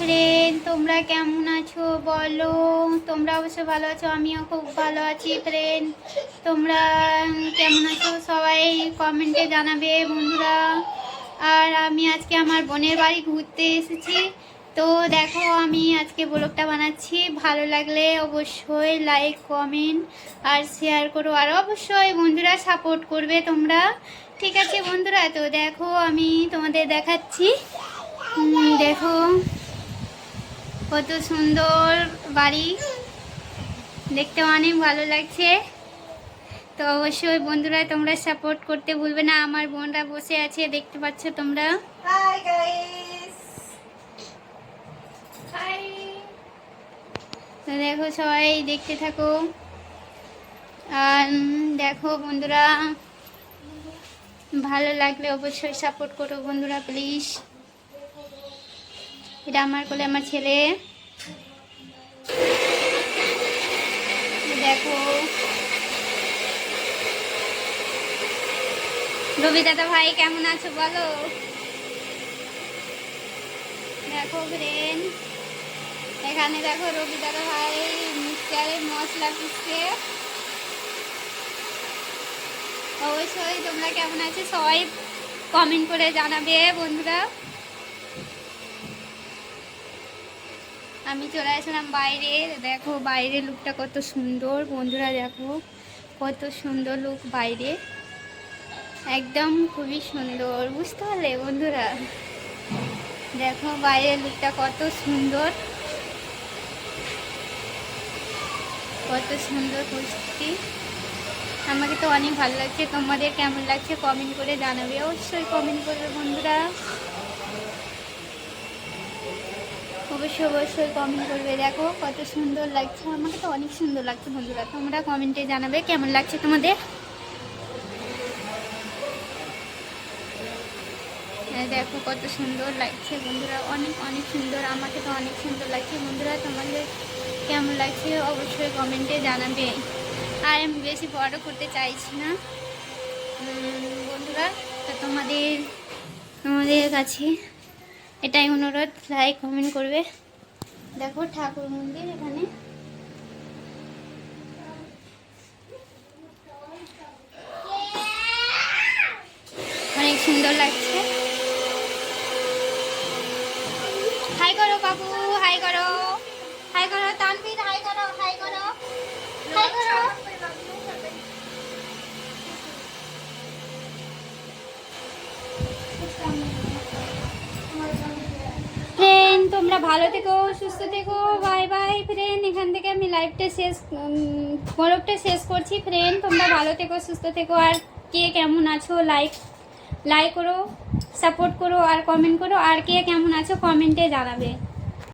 Friend তোমরা কেমন আছো? বলো। তোমরা অবশ্য ভালো আছো, আমিও খুব ভালো আছি ফ্রেন্ড তোমরা কেমন আছো? সবাই কমেন্টে জানাবে, বন্ধুরা। আর আমি আজকে আমার বোনের বাড়ি ঘুরতে এসেছি। তো দেখো, আমি আজকে ব্লগটা বানাচ্ছি। ভালো লাগলে অবশ্যই লাইক, কমেন্ট আর শেয়ার করো। আর অবশ্যই বন্ধুরা সাপোর্ট করবে তোমরা। ঠিক আছে বন্ধুরা, তো দেখো, আমি তোমাদের দেখাচ্ছি। দেখো। কত সুন্দর বাড়ি। দেখতে অনেক ভালো লাগছে। তো অবশ্যই বন্ধুরা তোমরা সাপোর্ট করতে ভুলবে না। আমার বোনরা বসে আছে দেখতে পাচ্ছ তোমরা। তো দেখো সবাই দেখতে থাকো। আর দেখো বন্ধুরা। ভালো লাগলে অবশ্যই সাপোর্ট করো বন্ধুরা প্লিজ এটা আমার কোলে আমার ছেলে। দেখো। রবি দাদা ভাই, কেমন আছো বলো? দেখো ফ্রেন্ড এখানে দেখো রবি দাদা ভাই, মিক্সচারে মশলা পিসছে অবশ্যই তোমরা কেমন আছো সবাই কমেন্ট করে জানাবে বন্ধুরা। আমি চলে আসলাম বাইরে। দেখো বাইরে লুকটা কত সুন্দর। বন্ধুরা দেখো কত সুন্দর লুক বাইরে। একদম খুবই সুন্দর। বুঝতে পারলে বন্ধুরা? দেখো বাইরের লুকটা কত সুন্দর। কত সুন্দর পরিস্থিতি। আমাকে তো অনেক ভালো লাগছে। তোমাদের কেমন লাগছে কমেন্ট করে জানাবে। অবশ্যই কমেন্ট করবে বন্ধুরা। অবশ্যই অবশ্যই কমেন্ট করবে। দেখো কত সুন্দর লাগছে। আমাকে তো অনেক সুন্দর লাগছে বন্ধুরা। তোমরা কমেন্টে জানাবে কেমন লাগছে তোমাদের। এই দেখো কত সুন্দর লাগছে বন্ধুরা। অনেক অনেক সুন্দর। আমাকে তো অনেক সুন্দর লাগছে বন্ধুরা। তোমাদের কেমন লাগছে অবশ্যই কমেন্টে জানাবে। আর আমি বেশি বড় করতে চাইছি না। বন্ধুরা, তো তোমাদের তোমাদের কাছে এটাই অনুরোধ লাইক কমেন্ট করবে। দেখো ঠাকুর মন্দির এখানে। অনেক সুন্দর লাগছে। হাই করো বাবু হাই করো। হাই করো তানভীর, হাই করো হাই করো। হাই করো। তোমরা ভালো থেকো, সুস্থ থেকো বাই বাই ফ্রেন্ড এখান থেকে আমি লাইভটা শেষ গল্পটা শেষ করছি ফ্রেন্ড তোমরা ভালো থেকো, সুস্থ থেকো। আর কে কেমন আছো লাইক লাইক করো সাপোর্ট করো, আর কমেন্ট করো। আর কে কেমন আছো কমেন্টে জানাবে।